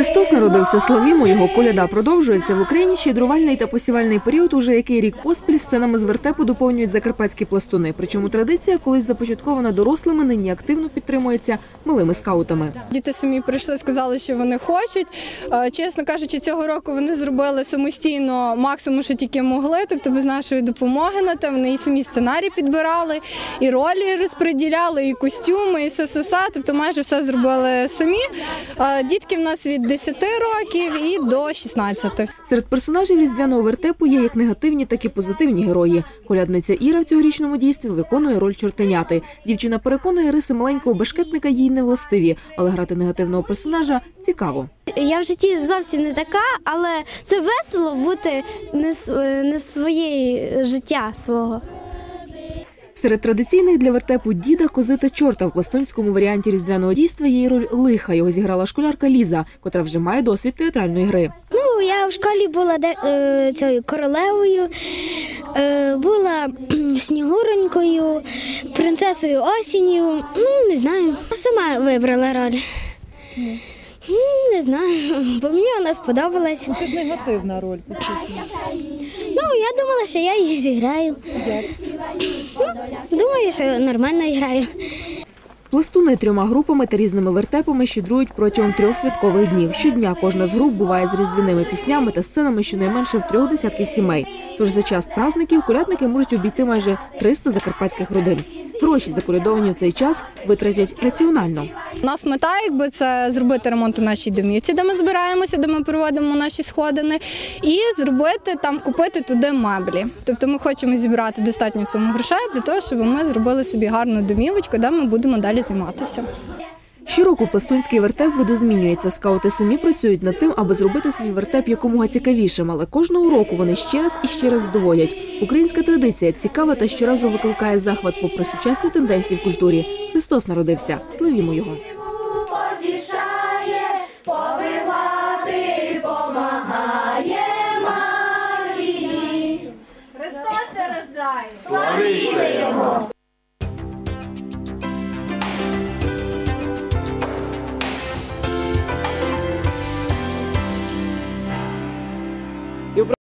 Христос народився славімо. Його коляда продовжується в Україні. Щедрувальний та посівальний період уже який рік поспіль сценами з вертепу доповнюють закарпатські пластуни. Причому традиція, колись започаткована дорослими, нині активно підтримується малими скаутами. Діти самі прийшли, сказали, що вони хочуть. Е, Чесно кажучи, цього року вони зробили самостійно максимум, що тільки могли, тобто без нашої допомоги на те. Вони і самі сценарії підбирали, і ролі розподіляли, і костюми, і все все все. Тобто майже все зробили самі. Е, Дітки в нас від 10 років і до 16. Серед персонажів різдвяного вертепу є як негативні, так і позитивні герої. Колядниця Іра в цьогорічному дійстві виконує роль чортеняти. Дівчина переконує риси маленького бешкетника їй не властиві, але грати негативного персонажа цікаво. Я в житті зовсім не така, але це весело бути не, своєї життя свого. Серед традиційних для вертепу діда, кози та чорта в пластунському варіанті різдвяного дійства є й роль лиха. Його зіграла школярка Ліза, котра вже має досвід театральної гри. Ну, я в школі була де, е, цією королевою, е, була снігуронькою, принцесою осінню. Ну, не знаю. Сама вибрала роль. Не знаю, бо мені вона сподобалась. Це негативна роль по суті. Ну, я думала, що я її зіграю. Ну, думаю, що нормально граю. Пластуни трьома групами та різними вертепами щедрують протягом трьох святкових днів. Щодня кожна з груп буває з різдвяними піснями та сценами щонайменше в трьох десятків сімей. Тож за час праздників колядники можуть обійти майже 300 закарпатських родин. Гроші, закоридовані в цей час, витратять раціонально. У нас мета, якби це зробити ремонт у нашій домівці, де ми збираємося, де ми проводимо наші сходини, і зробити там, купити туди меблі. Тобто ми хочемо зібрати достатню суму грошей для того, щоб ми зробили собі гарну домівочку, де ми будемо далі займатися. Щороку пластунський вертеп видозмінюється. Скаути самі працюють над тим, аби зробити свій вертеп якомога цікавішим, але кожного року вони ще раз і ще раз доводять. Українська традиція цікава та щоразу викликає захват попри сучасні тенденції в культурі. Христос народився. Славімо його. Потішає,